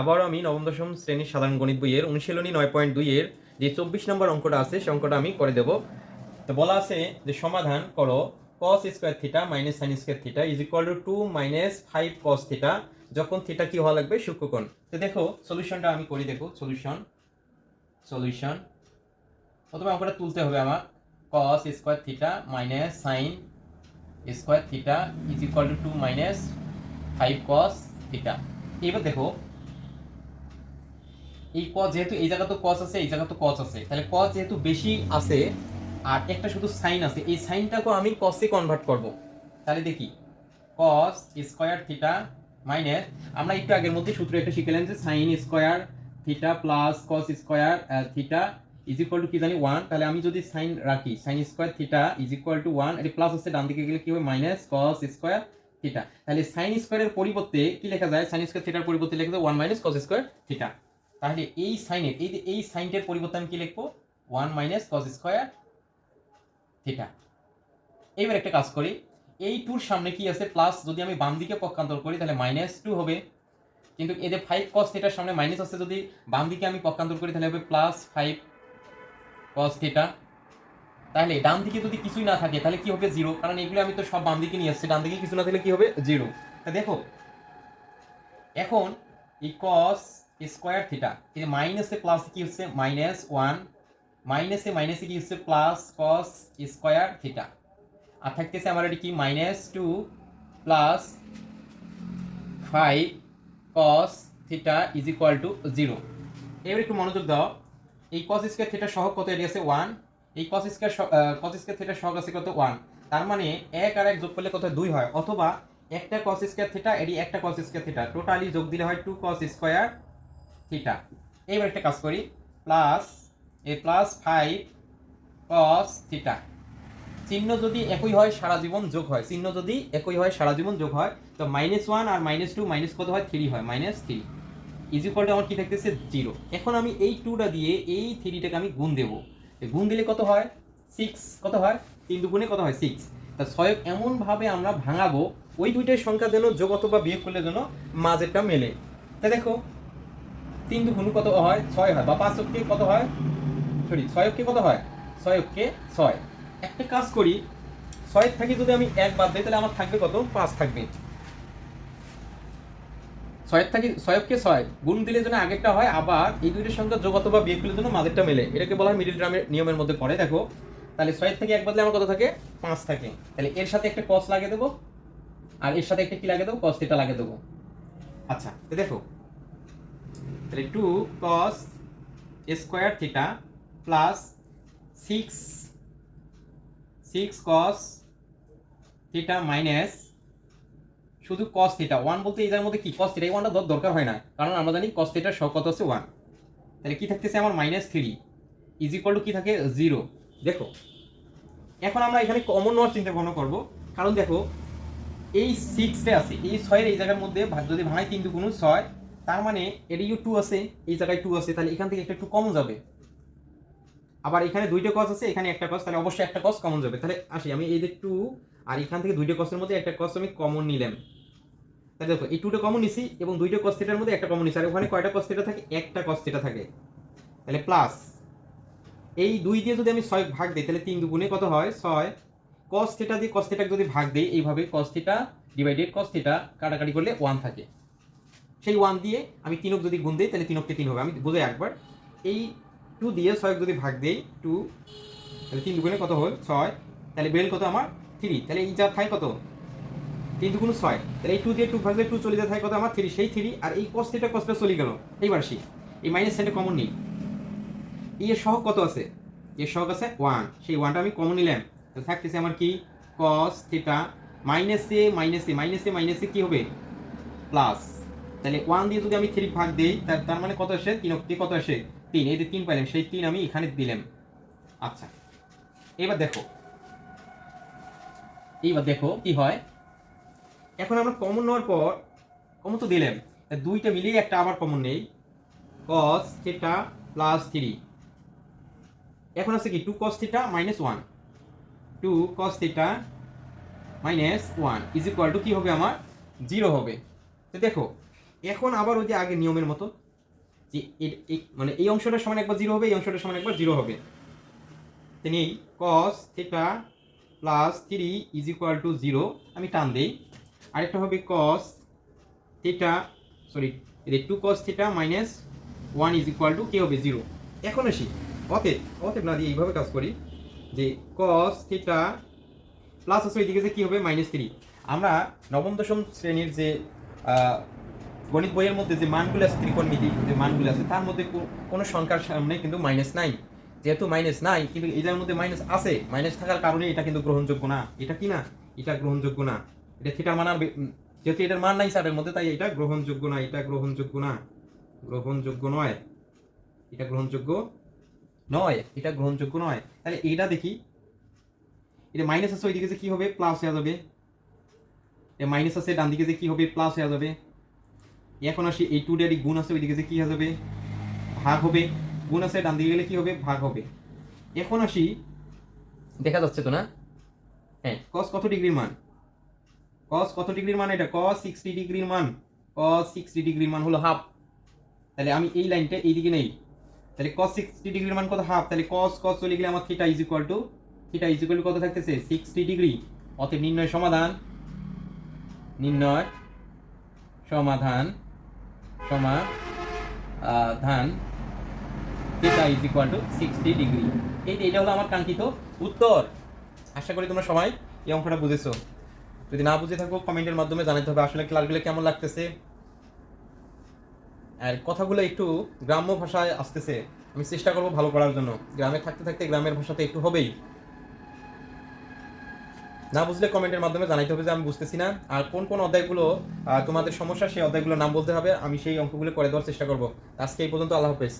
আবারও আমি নবম, দশম শ্রেণির সাধারণ গণিত বইয়ের অনুশীলনী নয় পয়েন্ট দুইয়ের যে চব্বিশ নম্বর অঙ্কটা আছে, সে অঙ্কটা আমি করে দেব। তো বলা আছে যে সমাধান করো cos square theta minus sine square theta is equal to two minus five cos theta যখন থিটা কি হওয়া লাগবে? সূক্ষ্মকোণ। তো দেখো সলিউশনটা আমি করি দেখো সলিউশন সলিউশন প্রথমে অঙ্কটা তুলতে হবে আমার। Cos square theta minus sine square theta is equal to two minus five cos theta এবার দেখো এই cos যেহেতু এই জায়গা তো cos আছে, এই জায়গা তো cos আছে। তাহলে cos যেহেতু বেশি আছে, আর একটা শুধু সাইন আছে, এই সাইনটাকে আমি এ কনভার্ট করব। তাহলে দেখি, cos স্কয়ার থিটা মাইনাস আমরা একটু আগের মধ্যে সূত্র একটা শিখলাম যে sine square theta plus cos square theta is equal to কি জানি ওয়ান তাহলে আমি যদি সাইন রাখি sine square theta is equal to one এটি প্লাস হচ্ছে ডান দিকে গেলে কি হবে মাইনাস কস স্কয়ার থিটা তাহলে সাইন স্কয়ারের পরিবর্তে কি লেখা যায়? সাইন স্কয়ার থিটার পরিবর্তে লেখা যায় one minus cos square theta তাহলে এই সাইনের এই এই সাইনটার পরিবর্তে আমি কি লিখব? One minus cos square theta এইবার একটা কাজ করি। এই টুর সামনে কি আছে? প্লাস যদি আমি বাম দিকে পক্ষান্তর করি, তাহলে মাইনাস টু হবে। কিন্তু এদের ফাইভ কস থিটার সামনে মাইনাস আছে, যদি বাম দিকে আমি পক্ষান্তর করি, তাহলে হবে প্লাস ফাইভ কস থিটা তাহলে ডান দিকে যদি কিছুই না থাকে, তাহলে কি হবে? জিরো কারণ এগুলো আমি তো সব বাম দিকে নিয়ে আসছি, ডান দিকে কিছু না থাকলে কি হবে? জিরো তা দেখো, এখন এই কস স্কোয়ার থিটা এই মাইনাসে প্লাস কি হচ্ছে মাইনাস ওয়ান মাইনাসে মাইনাসে কি হচ্ছে প্লাস কস স্কোয়ার থিটা আর থাকতেছে আমার এটি কি? Minus two plus five cos theta is equal to zero এবার একটু মনোযোগ দাও। এই কস স্কোয়ার থিটা সহগ কত? এটি আছে ওয়ান এই cos square cos square theta সহগ আছে কত? ওয়ান তার মানে এক আর এক যোগ করলে কত দুই হয়। অথবা একটা কস স্কোয়ার থিটা এটি একটা কস স্কোয়ার থিটা টোটালি যোগ দিলে হয় টু কস স্কোয়ার থিটা এইবার একটা কাজ করি। প্লাস এ প্লাস ফাইভ কস থিটা চিহ্ন যদি একই হয়, সারা জীবন যোগ হয়। চিহ্ন যদি একই হয়, সারা জীবন যোগ হয়, তো মাইনাস ওয়ান আর মাইনাস টু মাইনাস কত হয়? থ্রি হয়। মাইনাস থ্রি ইজিকলটা আমার কি থাকতেছে? জিরো এখন আমি এই টুটা দিয়ে এই থ্রিটাকে আমি গুণ দেবো। গুণ দিলে কত হয়? সিক্স কত হয়? তিন দুগুণে কত হয়? সিক্স তা ছয় এমনভাবে আমরা ভাঙাবো, ওই দুইটার সংখ্যা যেন যোগ অথবা বিয়োগ করলে যেন মাঝেরটা মেলে। তা দেখো তিন দুগুণ কত হয়? ছয় হয়। বা পাঁচ অক্ষে কত হয়? সরি, ছয় অক্ষে কত হয়? ছয় অক্ষে ছয়। একটা কাজ করি, ছয়ের থেকে যদি আমি এক বাদ দিই, তাহলে আমার থাকবে কত? পাঁচ থাকবে। ছয়ের থেকে, ছয় অক্ষে ছয় গুণ দিলে যেন আগেরটা হয়, আবার এই দুইটার সংখ্যা যোগ অথবা বিয়োগ করলে যেন মাঝেরটা মেলে। এটাকে বলা হয় মিডিল ড্রামের নিয়মের মধ্যে পড়ে দেখো। তাহলে ছয়ের থেকে এক বাদলে আমার কত থাকে? পাঁচ থাকে। তাহলে এর সাথে একটা কস লাগিয়ে দেবো। আর এর সাথে একটা কি লাগিয়ে দেবো? কস থিটা লাগিয়ে দেবো। আচ্ছা দেখো তাহলে two cos square theta plus six six cos theta minus শুধু কস থিটা ওয়ান বলতে এটার মধ্যে কি? কস থিটা এই ওয়ানটা দরকার হয় না। কারণ আমরা জানি কস থিটার সব কত আছে ওয়ান তাহলে কি থাকতেছে আমার minus three is equal to কি থাকে? জিরো দেখো, এখন আমরা এখানে কমন নেওয়ার চিন্তা ভাবনা করব। কারণ দেখো, এই সিক্সটা আছে, এই ছয়ের এই জায়গার মধ্যে যদি ভাঙাই তিন দুগুণ ছয় তার মানে এদিকেও টু আছে, এই জায়গায় টু আছে, তাহলে এখান থেকে একটা টু কমন যাবে। আবার এখানে দুইটা কস আছে, এখানে একটা কস তাহলে অবশ্যই একটা কস কমন যাবে। তাহলে আসি, আমি এই যে টু আর এখান থেকে দুইটা কসের মধ্যে একটা কস আমি কমন নিলাম। তাহলে দেখো, এই টুটা কমন নিছি, এবং দুইটা কস থিটার মধ্যে একটা কমন নিছি, আর ওখানে কয়টা কস থিটা থাকে? একটা কস থিটা থাকে। তাহলে প্লাস এই দুই দিয়ে যদি আমি ছয় ভাগ দিই, তাহলে তিন দুগুণে কত হয়? ছয়। কস থিটা দিয়ে কস থিটাকে যদি ভাগ দিই, এইভাবে cos theta divided cos theta কাটাকাটি করলে ওয়ান থাকে। সেই ওয়ান দিয়ে আমি তিনক যদি গুণ দিই, তাহলে তিনককে তিন হবে। আমি বুঝে একবার এই টু দিয়ে ছয় যদি ভাগ দিই টু তাহলে তিন দুগুণে কত হল? ছয়। তাহলে বেল কত আমার? থ্রি তাহলে এই যা থাকে কত? তিন দুগুণ ছয়। তাহলে এই টু দিয়ে টু ভাগ ভাগলে টু চলে যায় থাকে কত আমার? থ্রি সেই থ্রি আর এই কস থিটা কসটা চলে গেল। এইবার আসি। এই মাইনাস সাইনটা কমন নিই। এই এর সহগ কত আছে? এর সহগ আছে ওয়ান সেই ওয়ানটা আমি কমন নিলাম। তো থাকতেছে আমার কি? কস থিটা মাইনাসে মাইনাসে মাইনাসে এ কি হবে? প্লাস তাহলে ওয়ান দিয়ে যদি আমি থ্রি ভাগ দিই, তার তার মানে কত আসে? তিন অব্দি কত আসে? তিন। এই যে তিন পাইলাম, সেই তিন আমি এখানে দিলাম। আচ্ছা। এবার দেখো। এইবার দেখো কি হয়? এখন আমরা কমন নেওয়ার পর কমন তো দিলাম। দুইটা মিলিয়ে একটা আবার কমন নেই। কস থিটা প্লাস থ্রি এখন আছে কি? Two cos theta minus one two cos theta minus one is equal to কি হবে আমার? জিরো হবে। তো দেখো এখন আবার ওই যে আগে নিয়মের মতো, যে মানে এই অংশটার সমান একবার জিরো হবে, এই অংশটার সমান একবার জিরো হবে। তিনি cos theta plus three is equal to zero আমি টান দিই। আরেকটা হবে কস থিটা সরি এটা two cos theta minus one is equal to কে হবে জিরো এখন আসি, অতএব অতএব না দিয়ে এইভাবে কাজ করি, যে কস থিটা প্লাস আছে ওইদিকে যে কী হবে মাইনাস থ্রি আমরা নবম দশম শ্রেণির যে গণিত বইয়ের মধ্যে যে মানগুলো আছে, ত্রিকোণমিতি যে মানগুলো আছে, তার মধ্যে কোনো সংখ্যার সামনে কিন্তু মাইনাস নাই। যেহেতু মাইনাস নাই, কিন্তু এটার মধ্যে মাইনাস আছে। মাইনাস থাকার কারণে এটা কিন্তু গ্রহণযোগ্য না। এটা কি না? এটা গ্রহণযোগ্য না। এটা থিটার মান আর যেহেতু এটার মান নাই স্যারের মধ্যে, তাই এটা গ্রহণযোগ্য না, এটা গ্রহণযোগ্য না। গ্রহণযোগ্য নয়। এটা গ্রহণযোগ্য নয়। এটা গ্রহণযোগ্য নয়। তাহলে এটা দেখি। এটা মাইনাস আছে ওইদিকে যে কি হবে? প্লাস হয়ে যাবে। মাইনাস আছে ডান দিকে যে কি হবে? প্লাস হয়ে যাবে। এখন আসি এই টু ডেয়ারি গুণ আছে ওইদিকে যে কি যাবে? ভাগ হবে। গুণ আছে ডান দিকে গেলে কি হবে? ভাগ হবে। এখন আসি দেখা যাচ্ছে তো না? হ্যাঁ। কস কত ডিগ্রির মান? কস কত ডিগ্রির মান এটা? কস সিক্সটি ডিগ্রির মান। কস সিক্সটি ডিগ্রির মান হলো হাফ তাহলে আমি এই লাইনটা এইদিকে নেই। তাহলে কস সিক্সটি ডিগ্রির মান কত? হাফ তাহলে কস কস চলে গেলে আমার theta is equal to theta is equal to থাকতেছে? Sixty degree. অতএব নির্ণয় সমাধান। নির্ণয় সমাধান। সমাধান theta is equal to sixty degree এই এটা হলো আমার কাঙ্ক্ষিত উত্তর। আশা করি তোমরা সবাই এই অঙ্কটা বুঝেছ। যদি না বুঝে থাকো কমেন্টের মাধ্যমে জানাতে হবে আসলে ক্লাসগুলো কেমন লাগতেছে। আর কথাগুলো একটু গ্রাম্য ভাষায় আসতেছে। আমি চেষ্টা করব ভালো করার জন্য। গ্রামে থাকতে থাকতে গ্রামের ভাষাতে একটু হবেই। না বুঝলে কমেন্টের মাধ্যমে জানাইতে হবে যে আমি বুঝতেছি না। আর কোন কোন অধ্যায়গুলো তোমাদের সমস্যা, সেই অধ্যায়গুলোর নাম বলতে হবে, আমি সেই অঙ্কগুলো করে দেওয়ার চেষ্টা করব। আজকে এই পর্যন্ত আল্লাহ হাফেজ।